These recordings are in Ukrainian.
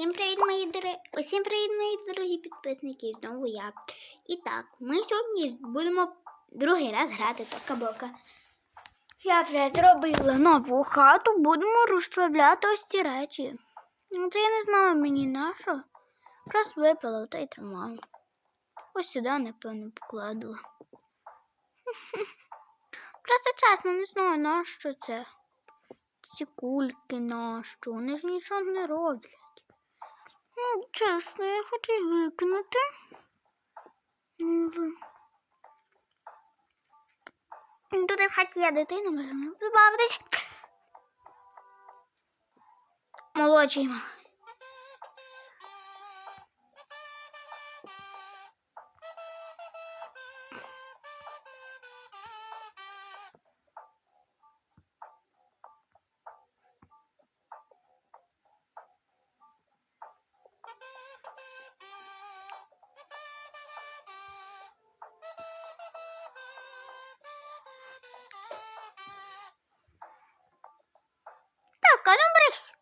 Усім привіт, мої дорогі, усім привіт, мої дорогі підписники. Знову я. І так, ми сьогодні будемо другий раз грати тока-бока. Я вже зробила нову хату, будемо розставляти ось ці речі. Ну, це я не знала мені на що. Просто випала та й тримаю. Ось сюди, напевно, покладу. Просто чесно, не знаю, на що це. Ці кульки на що, вони ж нічого не роблять. Ну, чесно, я хочу. Ну, Тут в хаті є дитина, можна збавитись. Молодший. А ну брись.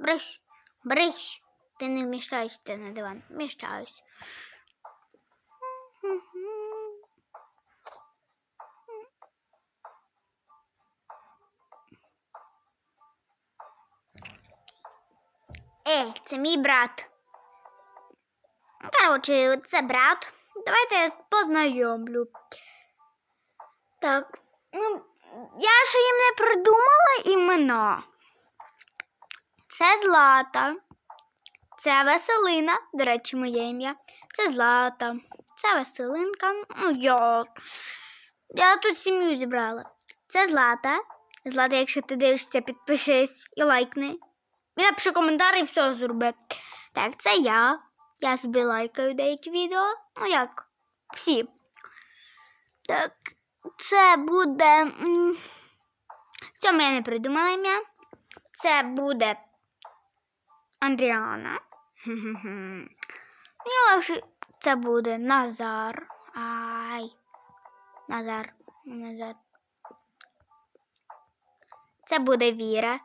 Брись. Брись. Ти не вміщаєшся на диван. Вміщаюсь. Е, це мій брат. Коротше, це брат. Давайте я познайомлю. Так, ну, я ще їм не придумала імена. Це Злата. Це Веселина, до речі, моє ім'я. Це Злата. Це Веселинка. Ну, я. Я тут сім'ю зібрала. Це Злата. Злата, якщо ти дивишся, підпишись і лайкни. І напиши коментар і все зроби. Так, це я. Я собі лайкаю деякі відео. Ну як? Всі. Так, це буде. м, Цьому я не придумала ім'я. Це буде Андріана. Легше це буде Назар. Ай. Назар. Назар. Це буде Віра.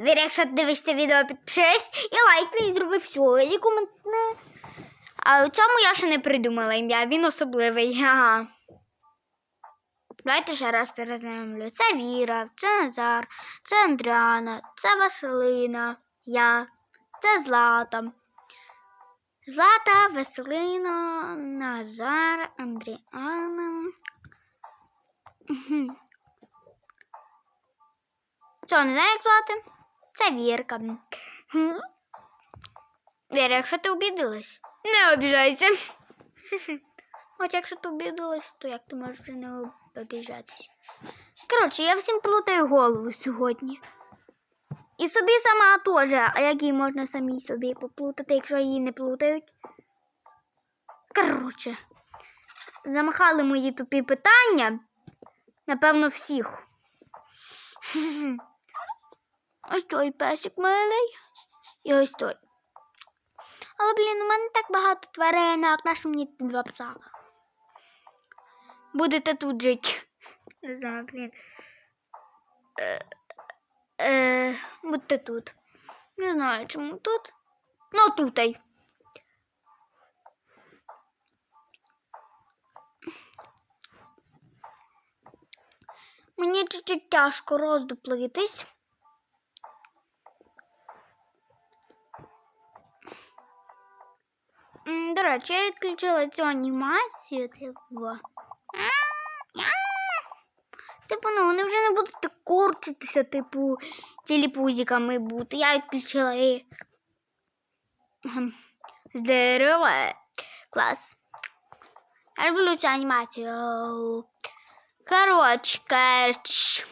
Віра, якщо ти дивишся відео, підпишись і лайкни, і зроби все. І коментне. А у цьому я ще не придумала ім'я. Він особливий. Ага. Давайте ще раз перезнайомлю. Це Віра, це Назар, це Андріана, це Василина, я, це Злата. Злата, Василина, Назар, Андріана. Що, не знаю, як звати? Це Вірка. Віра, якщо ти обідалась, не обіжайся. От якщо ти обідалась, то як ти можеш не об- обіжатись? Коротше, я всім плутаю голову сьогодні. І собі сама теж, а як її можна самій собі поплутати, якщо її не плутають? Коротше, замахали мої тупі питання. Напевно, всіх. Ось той песик милий. І ось той. Але, блін, у мене так багато тваринок, нащо мені два пса? Будете тут жити. Не знаю, блін. Е, е, будьте тут. Не знаю, чому тут. Ну, тутай. Мені чуть-чуть тяжко роздуплитись. До речі, я відключила цю анімацію, типу. Типу, ну вони вже не будуть так корчитися, типу, тіліпузиками бути. Я відключила. Ем, Здорово. Клас. Я люблю цю анімацію. Коротше, коротше.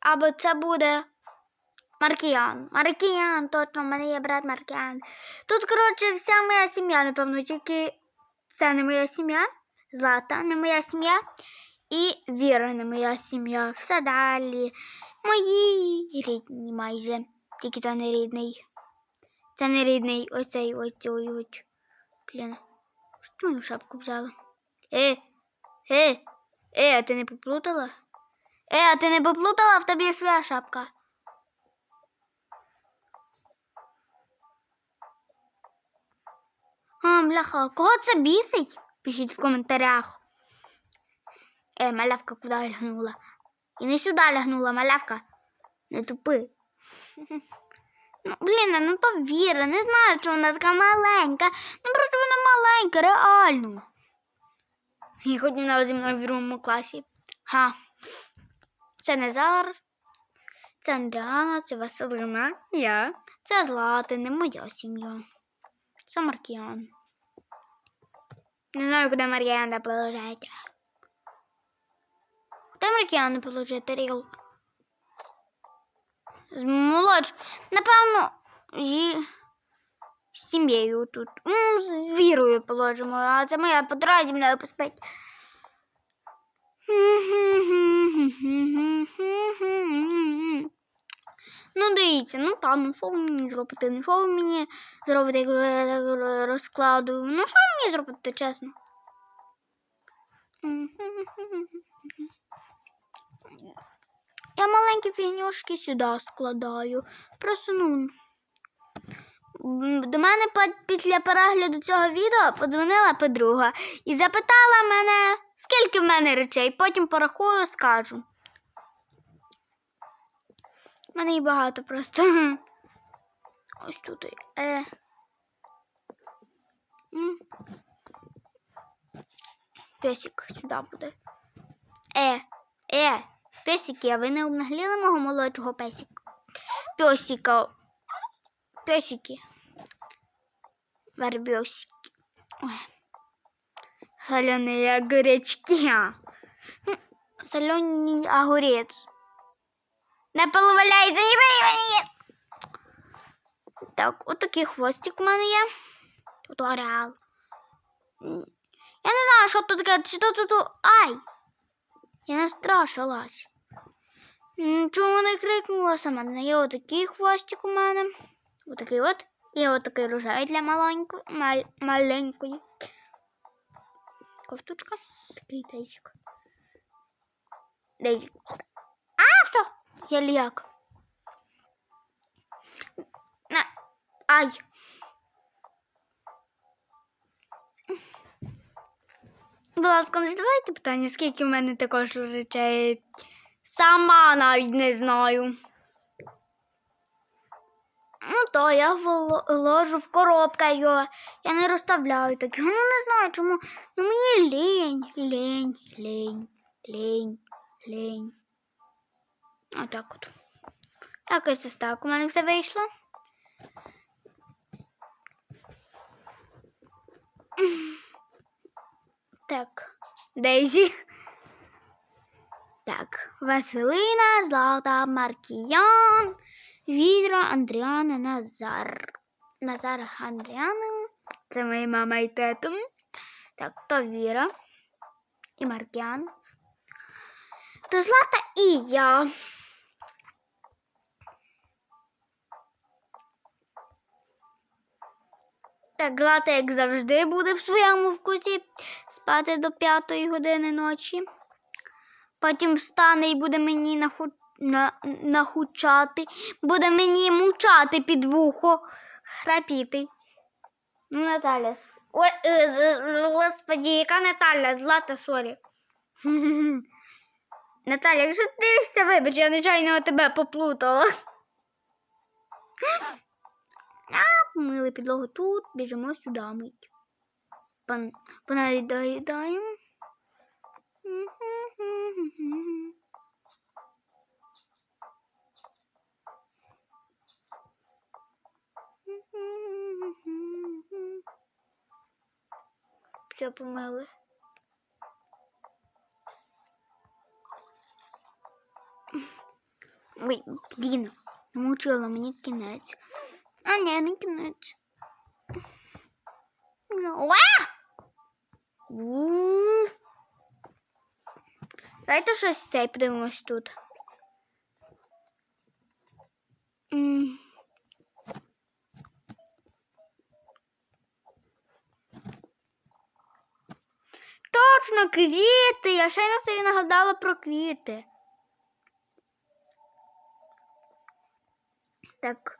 Або це буде Маркіян. Маркіян, точно, в мене є брат Маркіян. Тут, коротше, вся моя сім'я, напевно, тільки це не моя сім'я, Злата не моя сім'я і Віра не моя сім'я. Все далі. Мої рідні майже. Тільки це не рідний. Це не рідний. Ось цей ось цей ось. Блін. Що мою шапку взяла? Е, е, е, а ти не поплутала? Е, а ти не поплутала, в тобі своя шапка. А, бляха, кого це бісить? Пишіть в коментарях. Е, малявка куди лягнула? І не сюди лягнула, малявка. Не тупи. Ну, блін, ну то Віра, не знаю, чи вона така маленька. Ну просто вона маленька, реально. І хоч вона зі мною в другому класі. Ха. Це Назар, це Андріана, це Василина, я. Це Злата, не моя сім'я. Це Маркіян. Не знаю, куди Маркіяна положити. Куди Маркіяна положити, Ріл? З молодш... Напевно, зі... сім'єю тут. Ну, з вірою положимо, а це моя подруга зі мною поспить. Ну, дивіться, ну та, ну що ви мені зробите? Ну що ви мені зробите, коли я так розкладую? Ну що ви мені зробите, чесно? Я маленькі фігнюшки сюди складаю. Просто ну. До мене після перегляду цього відео подзвонила подруга і запитала мене, скільки в мене речей, потім порахую, скажу. Мене їх багато просто. Ось тут. Е. Песик сюди буде. Е, е, песики, а ви не обнагліли мого молодшого песика? Песика. Песики. Барбесики. Ой. Соленые огуречки. Соленый огурець. Не половаляйся, ні мені. Так, отакий хвостик у мене є. Тут. М, Я не знаю, що тут таке. Чи то тут. Ай! Я не страшилась. Чому не крикнула сама? Є отакий хвостик у мене. Отакий от. І отакий рожевий для маленької. Мал, маленької. Ковтучка. Такий дейзик. Дейзик. А, все. Я ліяк. На. Ай. Будь ласка, не задавайте питання, скільки в мене також речей. Сама навіть не знаю. Ну то я воло- ложу в коробку його. Я не розставляю так. Ну не знаю чому. Ну мені лінь, лінь, лінь, лінь, лінь. Отак от. Якось ось так у мене все вийшло. Так, Дейзі. Так, Василина, Злата, Маркіян, Віра, Андріана, Назар. Назар Андріана. Це моя мама і тато. Так, то Віра і Маркіян. То Злата і я. Так, Злата, як завжди, буде в своєму вкусі спати до п'ятої години ночі. Потім встане і буде мені наху... на... нахучати, буде мені мучати під вухо, храпіти. Ну, Наталя. Ой, е, господі, яка Наталя, Злата, сорі. Наталя, якщо ти дивишся, вибач, я нечайно тебе поплутала. А, помили підлогу тут, біжимо сюди мить. Пон... Понаїдаємо. Все помили. Ой, блін, намучила мені кінець. А ні, не кінець. Ну, Давайте щось з цей подивимось тут. Mm. Точно квіти! Я ще й на себе нагадала про квіти. Так.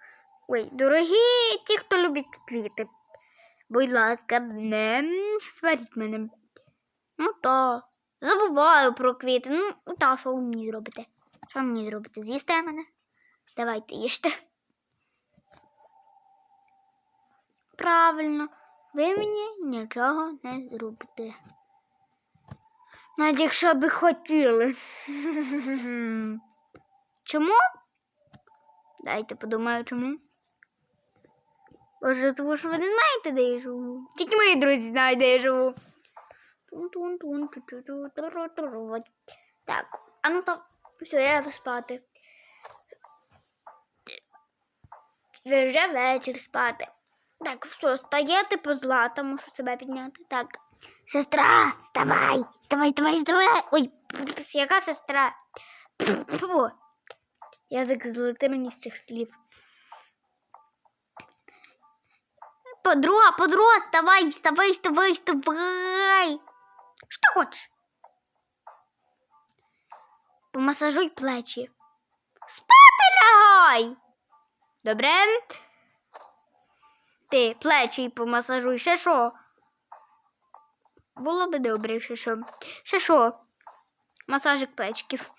Ой, дорогі ті, хто любить квіти. Будь ласка, не сваріть мене. Ну то. Забуваю про квіти. Ну, та що ви мені зробите? Що мені зробите? З'їсте мене? Давайте їжте. Правильно, ви мені нічого не зробите. Навіть якщо би хотіли. Чому? Дайте подумаю, чому. Може, тому що ви не знаєте, де я живу. Тільки мої друзі знають, де я живу. Так, а ну то все, я йду спати. Вже вечір спати. Так, все, стаєте по злата, мушу себе підняти. Так. Сестра, вставай! Вставай, вставай, вставай! Ой, яка сестра? Фу. Язик злети мені з цих слів. Подруга, подруга, вставай, вставай, вставай, вставай. Що хочеш? Помасажуй плечі. Спати лягай. Добре? Ти плечі помасажуй, ще що? Було би добре, ще що. Ще що? Масажик плечків.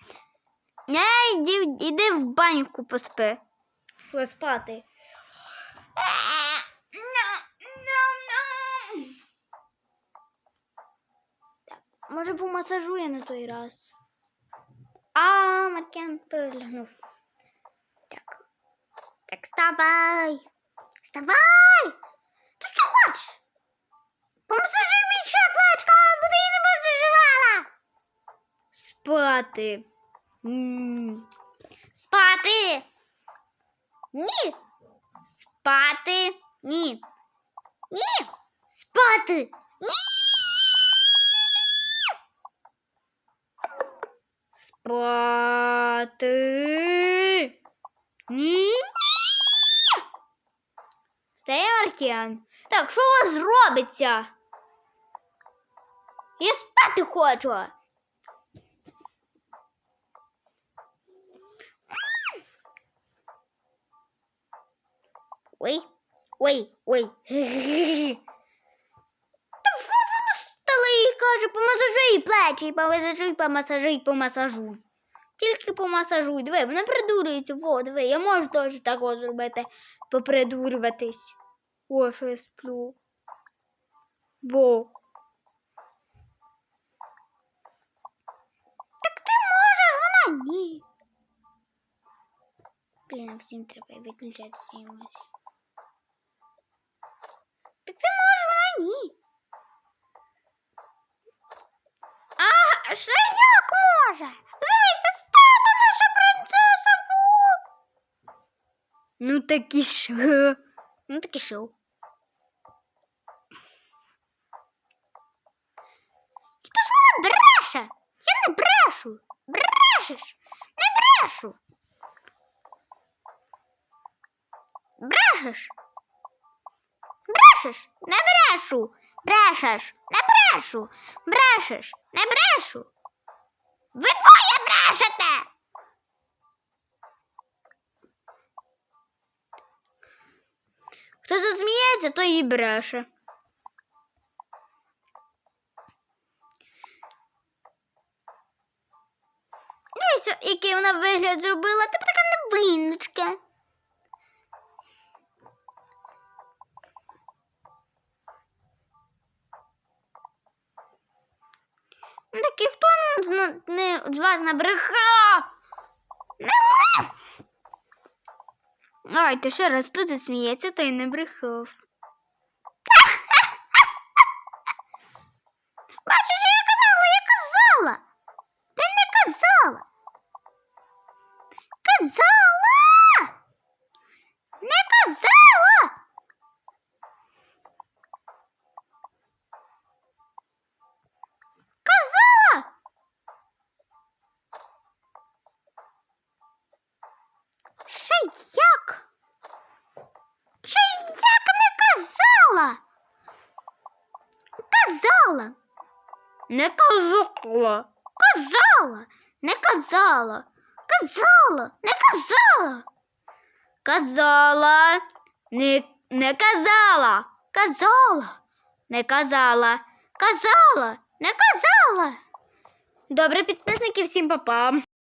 Не, йди, йди в баньку поспи. Що спати? Так, може помасажує на той раз. А, Маркян переглянув. Так. Так, вставай. Вставай! Ти що хочеш? Помасажуй більше плечка, бо ти її не масажувала. Спати. Спати. Ні. Спати. Ні. Ні. Спати. Ні. Спати. Ні. Стає Маркіан. Так, що у вас робиться? Я спати хочу. Ой, ой, ой. і каже, помасажуй плечі, помасажуй, помасажуй, помасажуй. Тільки помасажуй. Диви, вона придурюється. Во, диви, я можу теж так от зробити, попридурюватись. О, що я сплю. Во. Так ти можеш, вона ні. Блін, всім треба виключати ці. Так ти можеш, вона ні. А, що як може? Дивися, стала наша принцеса Ву. Ну так і що? Ну так і що? Хто ж вона бреше? Я не брешу. Брешеш. Не брешу. Брешеш. Брешеш. Не брешу. Брешеш. Не брешу. Брешеш. Не брешу. Ви двоє брешете. Хто засміється, той і бреше. Дивися, який вона вигляд зробила, ти така невинничка. Так і хто не, з вас набрехав? Давайте ще раз, хто засміється, той не брехав. Як? Ще як не казала? Казала. Не казала. Казала. Не казала. Казала. Не казала. Казала. Не, не казала. Казала. Не казала. Казала. Не казала. Добре, підписники, всім па-па.